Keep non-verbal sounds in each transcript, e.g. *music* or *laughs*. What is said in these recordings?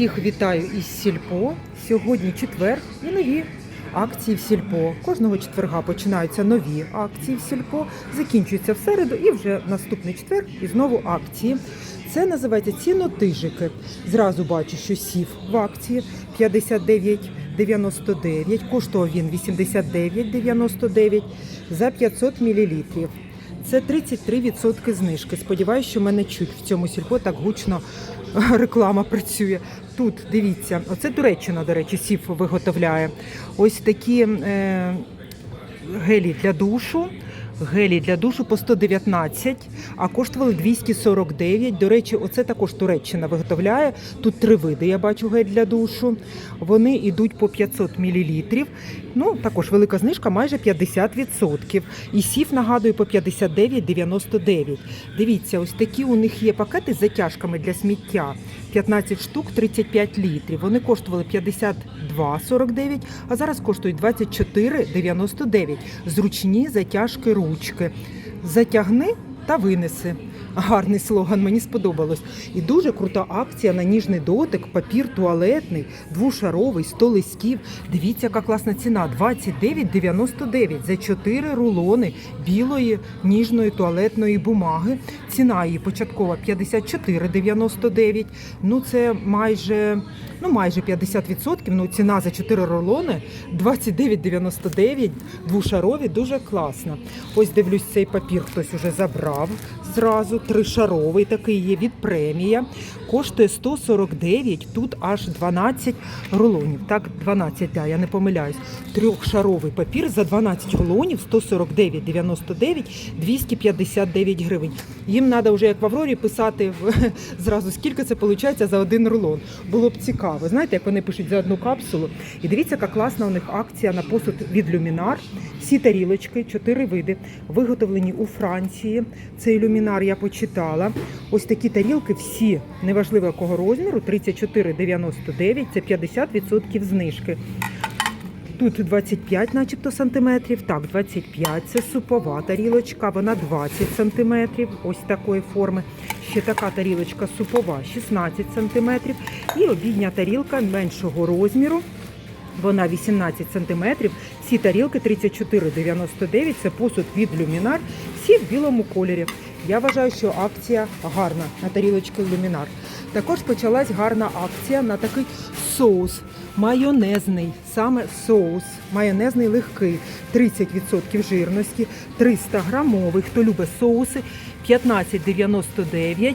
Всіх вітаю із Сільпо. Сьогодні четвер і нові акції в Сільпо. Кожного четверга починаються нові акції в Сільпо, закінчуються в середу і вже наступний четвер і знову акції. Це називається цінотижики. Зразу бачу, що сів в акції 59,99. Коштував він 89,99 за 500 мл. Це 33% знижки. Сподіваюсь, що мене чуть в цьому сільпо так гучно реклама працює. Тут дивіться, оце Туреччина, до речі, сів виготовляє. Ось такі е, гелі для душу. Гелі для душу по 119, а коштували 249. До речі, оце також Туреччина виготовляє. Тут три види. Я бачу гель для душу. Вони йдуть по 500 мл. Ну, також велика знижка, майже 50%. І сів, нагадую, по 59,99. Дивіться, ось такі у них є пакети з затяжками для сміття. 15 штук, 35 літрів. Вони коштували 52,49, а зараз коштують 24,99. Зручні затяжки ручки. Затягни та винеси. Гарний слоган, мені сподобалось. І дуже крута акція на ніжний дотик, папір туалетний, двошаровий, 100 листів. Дивіться, яка класна ціна. 29,99 за 4 рулони білої ніжної туалетної бумаги. Ціна її початкова 54,99. Ну це майже, ну майже 50%. Ну ціна за 4 рулони 29,99. двушарові, дуже класна. Ось дивлюсь, цей папір хтось уже забрав зразу. Тришаровий такий є від премія. Коштує 149, тут аж 12 рулонів. Так, 12, да, я не помиляюсь. Трьохшаровий папір за 12 рулонів 149,99, 259 гривень. Їм треба вже як в Аврорі писати в, *laughs* зразу, скільки це виходить за один рулон. Було б цікаво. Знаєте, як вони пишуть за одну капсулу. І дивіться, яка класна у них акція на посуд від Люмінар. Всі тарілочки, чотири види, виготовлені у Франції. Цей люмінар я почитала. Ось такі тарілки всі, неважливо якого розміру, 34,99, це 50% знижки. Тут 25 начебто сантиметрів, так, 25, це супова тарілочка, вона 20 сантиметрів, ось такої форми. Ще така тарілочка супова, 16 сантиметрів. І обідня тарілка меншого розміру, вона 18 сантиметрів. Всі тарілки 34,99, це посуд від люмінар, всі в білому кольорі. Я вважаю, що акція гарна на тарілочки люмінар. Також почалась гарна акція на такий соус майонезний, саме соус, майонезний легкий, 30% жирності, 300 грамовий. Хто любить соуси, 15,99.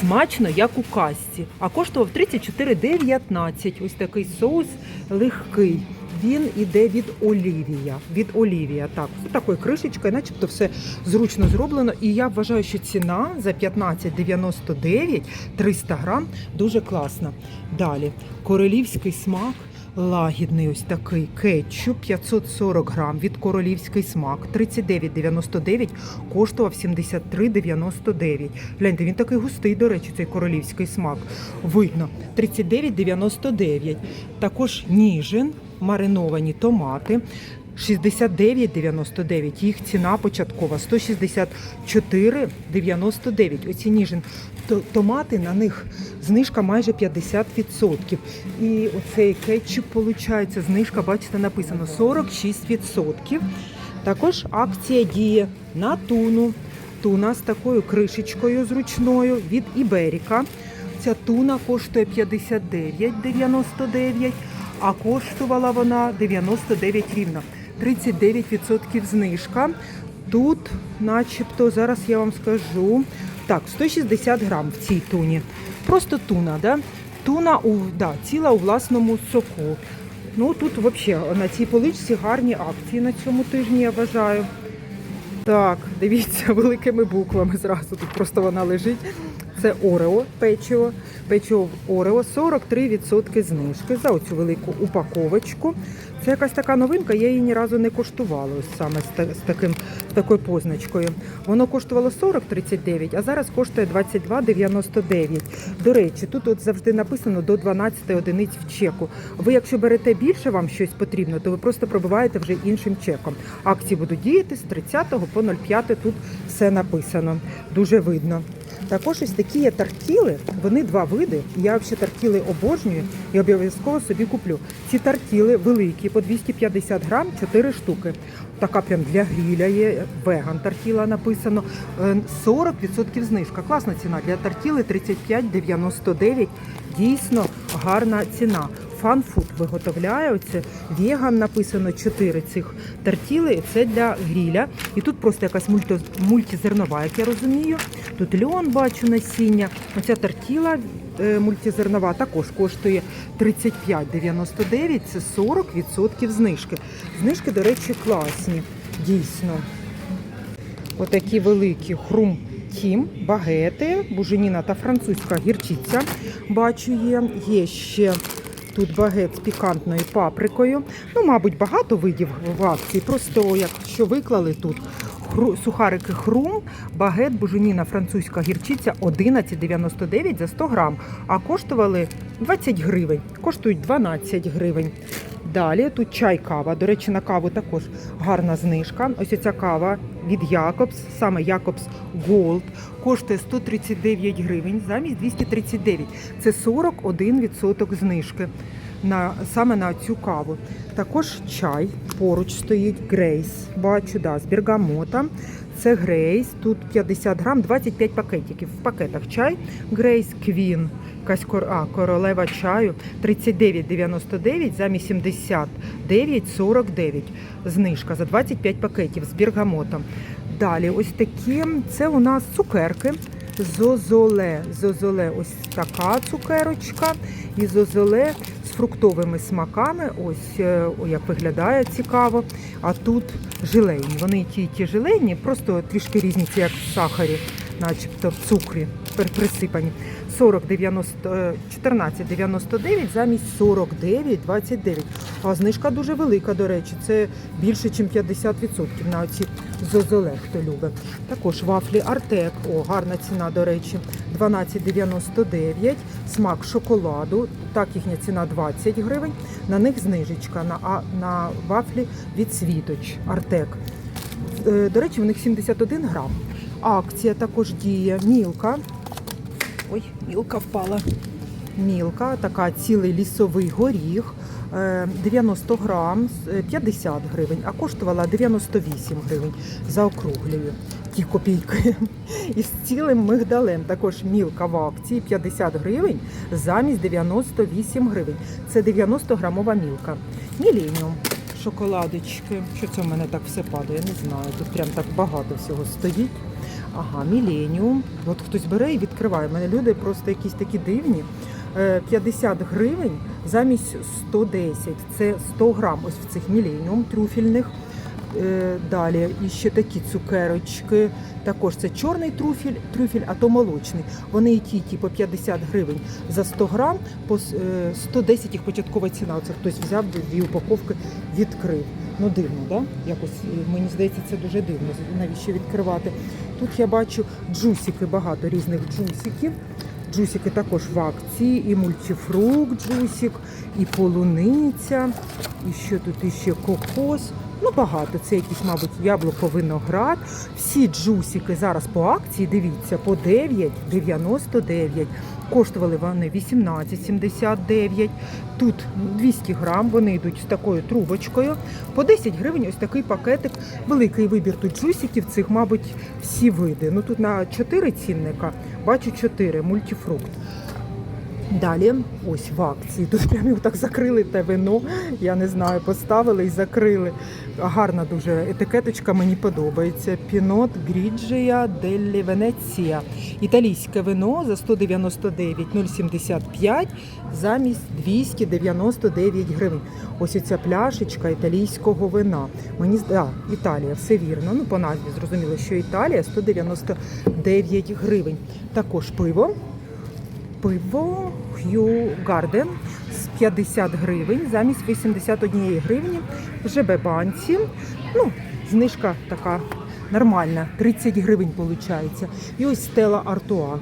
Смачно, як у касті. А коштував 34,19. Ось такий соус легкий. Він іде від олівія. Від олівія. Так, з такою кришечкою, начебто все зручно зроблено. І я вважаю, що ціна за 15,99 300 грам дуже класна. Далі королівський смак. Лагідний ось такий кетчуп 540 грам від королівський смак 39,99 коштував 73,99. Гляньте, він такий густий, до речі, цей королівський смак. Видно 39,99. Також ніжин, мариновані томати. 69,99. Їх ціна початкова 164,99. Оці ніжин. Томати на них знижка майже 50%. І оцей кетчуп, виходить, знижка, бачите, написано 46%. Також акція діє на туну. Туна з такою кришечкою зручною від Іберіка. Ця туна коштує 59,99, а коштувала вона 99 рівно. 39% знижка. Тут, начебто, зараз я вам скажу. Так, 160 грам в цій туні. Просто туна, да? Туна у, да, ціла у власному соку. Ну тут взагалі на цій поличці гарні акції на цьому тижні, я вважаю. Так, дивіться, *laughs* великими буквами зразу тут просто вона лежить. Це Орео печиво. Печиво Орео 43% знижки за оцю велику упаковочку. Це якась така новинка, я її ні разу не коштувала ось саме з, таким, з такою позначкою. Воно коштувало 40,39, а зараз коштує 22,99. До речі, тут от завжди написано до 12 одиниць в чеку. Ви, якщо берете більше, вам щось потрібно, то ви просто пробиваєте вже іншим чеком. Акції будуть діяти з 30 по 05, тут все написано. Дуже видно. Також ось такі є тартіли, вони два види. Я взагалі тартіли обожнюю і обов'язково собі куплю. Ці тартіли великі, по 250 грам, 4 штуки. Така прям для гріля є, веган тартіла написано. Е, 40% знижка. Класна ціна для тартіли 35,99. Дійсно гарна ціна. Фанфуд виготовляє веган написано 4 цих тартіли. Це для гріля. І тут просто якась мульти, мультизернова, як я розумію. Тут льон бачу насіння. Оця тартіла е, мультизернова також коштує 35,99. Це 40% знижки. Знижки, до речі, класні. Дійсно. Отакі великі хрум тім, багети, буженіна та французька гірчиця. Бачу є. Є ще тут багет з пікантною паприкою. Ну, мабуть, багато видів в акції. Просто якщо виклали тут сухарики хрум, багет, буженіна, французька гірчиця 11,99 за 100 грам, а коштували 20 гривень. Коштують 12 гривень. Далі тут чай кава. До речі, на каву також гарна знижка. Ось ця кава від Якобс, саме Якобс Голд, коштує 139 гривень замість 239. Це 41% знижки на саме на цю каву. Також чай поруч стоїть Грейс. Бачу, да, з бергамота. Це Грейс. Тут 50 грам, 25 пакетиків. В пакетах чай Грейс Квін. Якась а, королева чаю 39,99 замість 79,49. Знижка за 25 пакетів з бергамотом. Далі, ось такі. Це у нас цукерки. Зозоле. Зозоле, ось така цукерочка. І зозоле фруктовими смаками. Ось е, як виглядає цікаво. А тут желейні. Вони ті, ті желейні, просто трішки різні, це як в сахарі, начебто в цукрі присипані. 40,90, е, 14,99 замість 49,29. А знижка дуже велика, до речі. Це більше, ніж 50% на оці зозоле, хто любить. Також вафлі Артек. О, гарна ціна, до речі. 12,99. Смак шоколаду. Так, їхня ціна 20 гривень. На них знижечка на, на вафлі від Світоч Артек. Е, До речі, в них 71 грам. Акція також діє. Мілка. Ой, мілка впала. Мілка, така цілий лісовий горіх. Е, 90 грам, е, 50 гривень, а коштувала 98 гривень. Заокруглюю ті копійки. І з цілим мигдалем. Також мілка в акції 50 гривень замість 98 гривень. Це 90 грамова мілка. Міленіум. Шоколадочки. Що це в мене так все падає? Не знаю. Тут прям так багато всього стоїть. Ага, міленіум. От хтось бере і відкриває. У мене люди просто якісь такі дивні. Е, 50 гривень замість 110. Це 100 грам ось в цих міленіум трюфельних. Е, Далі і ще такі цукерочки. Також це чорний трюфель, трюфель, а то молочний. Вони і ті, ті по 50 гривень за 100 грам, по с- е, 110 їх початкова ціна. Оце хтось взяв дві упаковки, відкрив. Ну дивно, да? Якось е, мені здається, це дуже дивно. Навіщо відкривати? Тут я бачу джусики, багато різних джусиків. Джусики також в акції, і мультифрукт джусик, і полуниця, і що тут іще кокос. Ну, багато. Це якісь, мабуть, яблуко, виноград. Всі джусики зараз по акції, дивіться, по 9,99. Коштували вони 18,79. Тут 200 грам, вони йдуть з такою трубочкою. По 10 гривень ось такий пакетик. Великий вибір тут джусиків, цих, мабуть, всі види. Ну тут на 4 цінника, бачу 4, мультифрукт. Далі, ось в акції. Тут прямо його так закрили те вино. Я не знаю, поставили і закрили. Гарна дуже етикеточка, мені подобається. Пінот Гріджія Деллі Венеція. Італійське вино за 199,075 замість 299 гривень. Ось ця пляшечка італійського вина. Мені зда- а, Італія, все вірно. Ну, по назві зрозуміло, що Італія 199 гривень. Також пиво пиво Hugh Garden з 50 гривень замість 81 гривні в ЖБ банці. Ну, знижка така нормальна, 30 гривень виходить. І ось Стела Артуа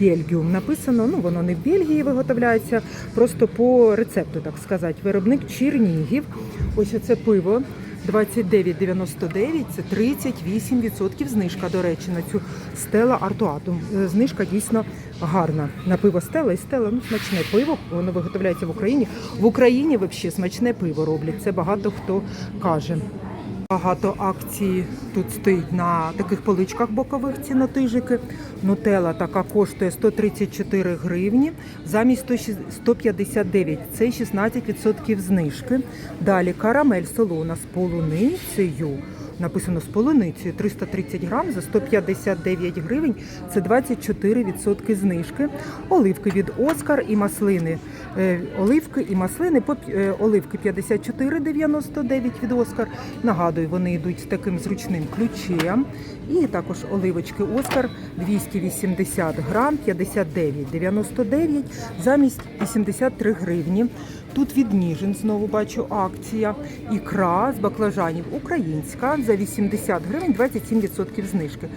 Бельгіум написано. Ну, воно не в Бельгії виготовляється, просто по рецепту, так сказати. Виробник Чернігів. Ось оце пиво 29,99 це 38% знижка, до речі, на цю Стела Артуатум. Е, Знижка дійсно гарна. На пиво Стела і Стела, ну смачне пиво, воно виготовляється в Україні. В Україні взагалі смачне пиво роблять. Це багато хто каже. Багато акцій тут стоїть на таких поличках бокових ці натижики. Нутела така коштує 134 гривні, замість 159. Це 16% знижки. Далі карамель солона з полуницею. Написано з полуницею 330 грам за 159 гривень. Це 24% знижки. Оливки від Оскар і маслини. Е, Оливки і маслини е, оливки 54,99 від Оскар. Нагадую, вони йдуть з таким зручним ключем. І також оливочки Оскар 280 грам, 59,99 замість 83 гривні. Тут від Ніжин знову бачу акція. Ікра з баклажанів українська за 80 гривень 27% знижки.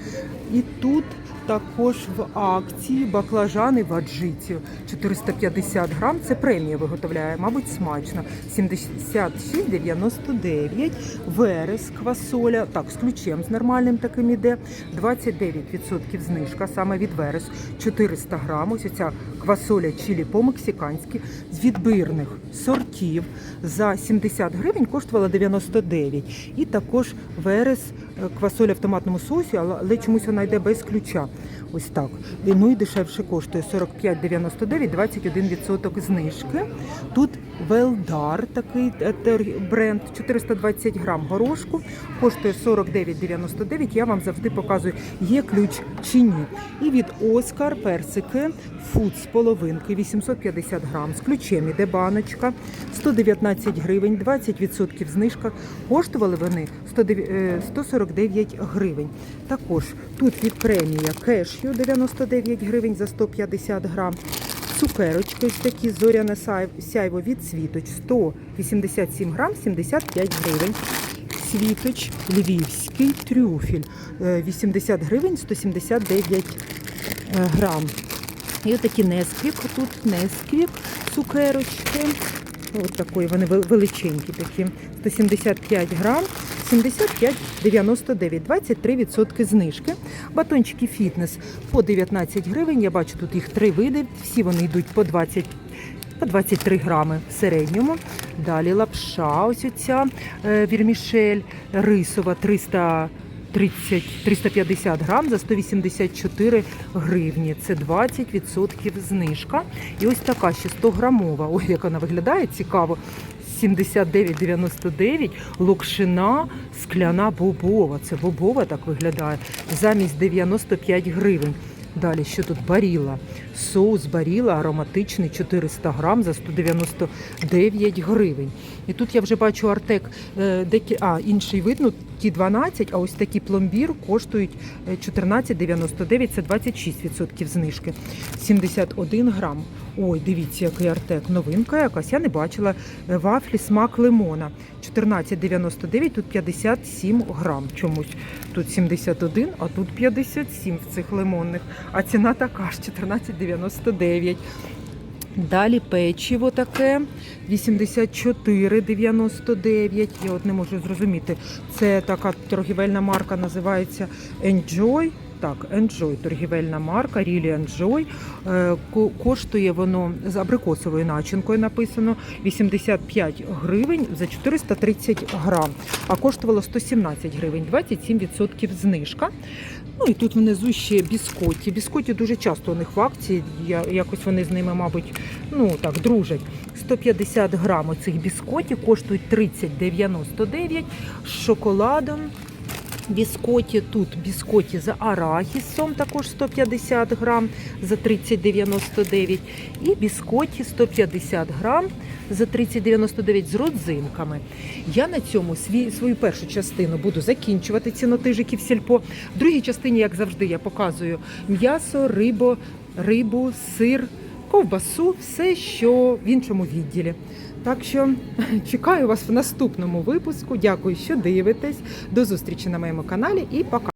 І тут також в акції баклажани в аджиці 450 грам. Це премія виготовляє, мабуть, смачно. 76,99. Верес квасоля, так, з ключем з нормальним таким іде. 29% знижка саме від Верес. 400 грам. Ось ця квасоля чилі по-мексиканськи з відбірних сортів за 70 гривень коштувала 99. І також Верес квасоля в томатному соусі, але, чомусь вона йде без ключа. Ось так. Ну і дешевше коштує 45,99, 21% знижки. Тут Велдар, такий е, бренд, 420 грам горошку, коштує 49,99. Я вам завжди показую, є ключ чи ні. І від Оскар персики фуд з половинки 850 грам. З ключем іде баночка 119 гривень, 20% знижка. Коштували вони 109 е, 149 гривень. Також тут від премія кешю 99 гривень за 150 грам. Цукерочки ось такі зоряне сяй- сяйво від світоч 187 грам 75 гривень. Світоч львівський трюфель е, 80 гривень 179 е, грам. І отакі Несквік, тут Несквік, цукерочки. Ось такої вони величенькі такі. 175 грам, 75,99, 23% знижки. Батончики фітнес по 19 гривень. Я бачу тут їх три види. Всі вони йдуть по 20 по 23 грами в середньому. Далі лапша, ось оця е, вірмішель, рисова 300 30, 350 грам за 184 гривні. Це 20% знижка. І ось така ще 100 грамова. Ой, як вона виглядає цікаво. 79,99 локшина скляна бобова. Це бобова так виглядає. Замість 95 гривень. Далі, що тут баріла? Соус баріла ароматичний 400 грам за 199 гривень. І тут я вже бачу артек, е, декі, а інший вид, ну ті 12, а ось такі пломбір коштують е, 14,99, це 26% знижки. 71 грам. Ой, дивіться, який артек. Новинка якась. Я не бачила. Е, Вафлі смак лимона. 14,99, тут 57 грам чомусь. Тут 71, а тут 57 в цих лимонних. А ціна така ж 14,99. Далі печиво таке 84,99. Я от не можу зрозуміти. Це така торгівельна марка називається Enjoy. Так, Enjoy, торгівельна марка, Really Enjoy. Е, Коштує воно з абрикосовою начинкою написано 85 гривень за 430 грам, а коштувало 117 гривень, 27% знижка. Ну і тут внизу ще біскоті. Біскоті дуже часто у них в акції. Я, якось вони з ними, мабуть, ну так, дружать. 150 грам цих біскотів коштують 30,99 з шоколадом. Біскоті тут біскоті з арахісом, також 150 грам за 30,99. І біскоті 150 грам за 30,99 з родзинками. Я на цьому свій, свою першу частину буду закінчувати цінотижики в сільпо. В другій частині, як завжди, я показую м'ясо, рибо, рибу, сир, ковбасу, все, що в іншому відділі. Так що *laughs* чекаю вас в наступному випуску. Дякую, що дивитесь. До зустрічі на моєму каналі і пока.